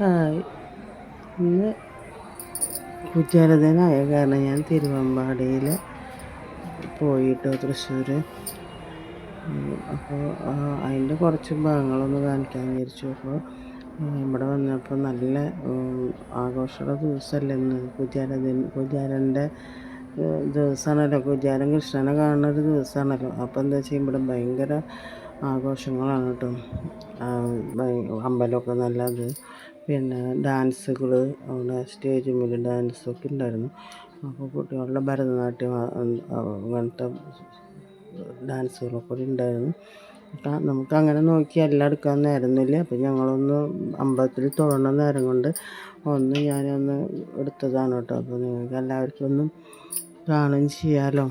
Hi. ഇന്ന് കുറ്റാലതനായ കാരണം ഞാൻ തിരുവമ്പാടിയിൽ പോയിട്ടോ തൃശ്ശൂർ അപ്പോൾ അതിന്റെ കുറച്ച് ഭാഗങ്ങളൊന്ന് കാണിക്കാൻ വിചാരിച്ചു. അപ്പോൾ ഇവിടെ വന്നപ്പോൾ നല്ല ആഘോഷമുള്ള ദിവസമല്ല ഇന്ന്. കുറ്റാലതൻ കുജാലന്റെ ദിവസമാണല്ലോ. കുജാലൻ കൃഷ്ണനെ കാണുന്ന ഒരു ദിവസമാണല്ലോ. അപ്പോൾ എന്താ വെച്ചാൽ ഇവിടെ ഭയങ്കര ആഘോഷങ്ങളാണ് കേട്ടോ. അമ്പലമൊക്കെ നല്ലത്. പിന്നെ ഡാൻസുകൾ അവിടെ സ്റ്റേജ് മുന്നിൽ ഡാൻസൊക്കെ ഉണ്ടായിരുന്നു. അപ്പോൾ കുട്ടികളുടെ ഭരതനാട്യം അങ്ങനത്തെ ഡാൻസുകളൊക്കെ ഉണ്ടായിരുന്നു. നമുക്ക് അങ്ങനെ നോക്കി എല്ലാം എടുക്കാൻ നേരമൊന്നുമില്ല അപ്പം ഞങ്ങളൊന്ന് അമ്പലത്തിൽ തൊഴണ നേരം കൊണ്ട് ഒന്ന് ഞാനൊന്ന് എടുത്തതാണ് കേട്ടോ. അപ്പോൾ നിങ്ങൾക്ക് എല്ലാവർക്കും ഒന്നും കാണുകയും ചെയ്യാമല്ലോ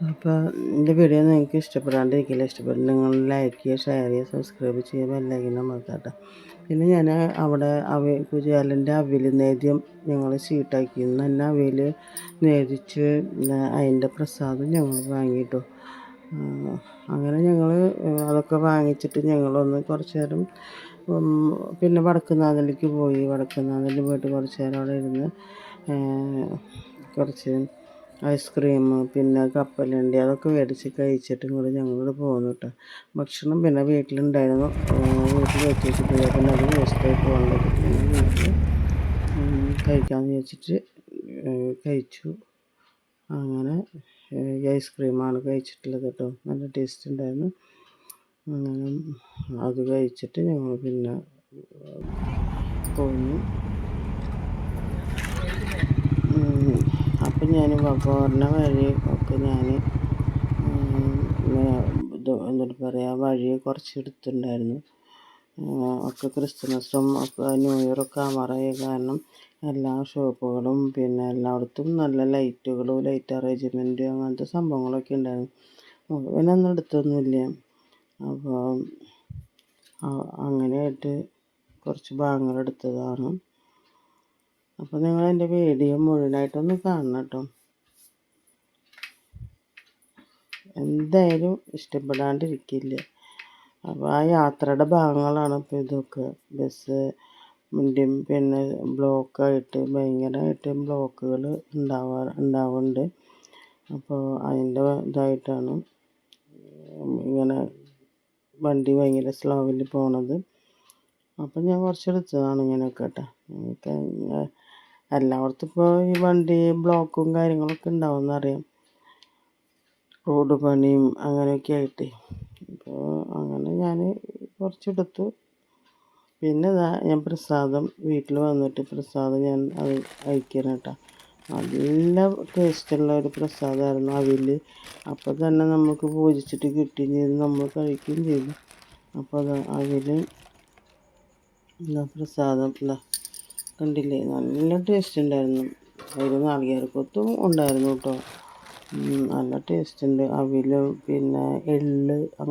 അപ്പോൾ എന്റെ വീഡിയോ ഒന്നും നിങ്ങൾക്ക് ഇഷ്ടപ്പെടാണ്ടിരിക്കില്ല ഇഷ്ടപ്പെട്ട് നിങ്ങൾ ലൈക്ക് ചെയ്യുക ഷെയർ ചെയ്യുക സബ്സ്ക്രൈബ് ചെയ്യുക ബെല്ലൈക്കൻ അമർത്താട്ടോ പിന്നെ ഞാൻ അവിടെ അവ കുജാലിന്റെ അവിൽ നേദ്യം ഞങ്ങൾ ഷീട്ടാക്കി തന്നെ അവിൽ നേദിച്ച് അതിന്റെ പ്രസാദം ഞങ്ങൾ വാങ്ങിയിട്ടു. അങ്ങനെ ഞങ്ങൾ അതൊക്കെ വാങ്ങിച്ചിട്ട് ഞങ്ങളൊന്ന് കുറച്ച് നേരം പിന്നെ വടക്കുന്നാഥിലേക്ക് പോയി. വടക്കുന്നാഥിൽ പോയിട്ട് കുറച്ച് നേരം അവിടെ ഇരുന്ന് കുറച്ച് ഐസ്ക്രീം പിന്നെ കപ്പലണ്ടി അതൊക്കെ മേടിച്ച് കഴിച്ചിട്ട് ഇങ്ങോട്ട് ഞങ്ങളിവിടെ പോകുന്നു കേട്ടോ. ഭക്ഷണം പിന്നെ വീട്ടിലുണ്ടായിരുന്നു. വീട്ടിൽ വെച്ച് വെച്ചിട്ട് പിന്നെ അത് വേസ്റ്റായി പോകാൻ വീട്ടിൽ കഴിക്കാമെന്ന് വെച്ചിട്ട് കഴിച്ചു. അങ്ങനെ ഈ ഐസ്ക്രീമാണ് കഴിച്ചിട്ടുള്ളത് കേട്ടോ. നല്ല ടേസ്റ്റ് ഉണ്ടായിരുന്നു. അങ്ങനെ അത് കഴിച്ചിട്ട് ഞങ്ങൾ പിന്നെ പോന്നു. ഞാൻ പോകുന്ന വഴി ഒക്കെ ഞാൻ എന്നിട്ട് പറയുക വഴി കുറച്ച് എടുത്തിട്ടുണ്ടായിരുന്നു. ഒക്കെ ക്രിസ്തുമസും ഒക്കെ ന്യൂ ഇയറൊക്കെ ആവാറായ കാരണം എല്ലാ ഷോപ്പുകളും പിന്നെ എല്ലായിടത്തും നല്ല ലൈറ്റുകളും ലൈറ്റ് അറേഞ്ച്മെന്റും അങ്ങനത്തെ സംഭവങ്ങളൊക്കെ ഉണ്ടായിരുന്നു. ഒന്നും എടുത്തൊന്നുമില്ല. അപ്പോൾ അങ്ങനെയായിട്ട് കുറച്ച് ഭാഗങ്ങൾ എടുത്തതാണ്. അപ്പോൾ നിങ്ങൾ എന്റെ വീഡിയോ മുഴുവനായിട്ടൊന്ന് കാണണം കേട്ടോ. എന്തായാലും ഇഷ്ടപ്പെടാണ്ടിരിക്കില്ല? അപ്പോൾ ആ യാത്രയുടെ ഭാഗങ്ങളാണ് ഇപ്പോൾ ഇതൊക്കെ. ബസ് മുന്തിയും പിന്നെ ബ്ലോക്കായിട്ട് ഭയങ്കരമായിട്ട് ബ്ലോക്കുകൾ ഉണ്ടാവാ ഉണ്ടാവുന്നുണ്ട്. അപ്പോൾ അതിന്റെ ഇതായിട്ടാണ് ഇങ്ങനെ വണ്ടി ഭയങ്കര സ്ലോവിൽ പോണത്. അപ്പം ഞാൻ കുറച്ചെടുത്തതാണ് ഇങ്ങനെയൊക്കെ കേട്ടോ. എല്ലായിടത്തും ഇപ്പോൾ ഈ വണ്ടി ബ്ലോക്കും കാര്യങ്ങളൊക്കെ ഉണ്ടാവുമെന്ന് അറിയാം റോഡ് പണിയും അങ്ങനെയൊക്കെ ആയിട്ട്. അപ്പോൾ അങ്ങനെ ഞാൻ കുറച്ചെടുത്തു. പിന്നെ ഞാൻ പ്രസാദം വീട്ടിൽ വന്നിട്ട് പ്രസാദം ഞാൻ അത് അയക്കണം കേട്ടോ നല്ല ടേസ്റ്റുള്ള ഒരു പ്രസാദമായിരുന്നു അവിൽ അപ്പോൾ തന്നെ നമുക്ക് പൂജിച്ചിട്ട് കിട്ടുകയും ചെയ്തു. നമ്മൾ കഴിക്കുകയും ചെയ്തു. അപ്പോൾ അത് പ്രസാദം എന്താ കണ്ടില്ലേ? നല്ല ടേസ്റ്റ് ഉണ്ടായിരുന്നു. അതിൽ നാളികേരക്കൊത്തും ഉണ്ടായിരുന്നു കേട്ടോ നല്ല ടേസ്റ്റ് ഉണ്ട്. അവിൽ പിന്നെ എള്ള് അങ്ങനെ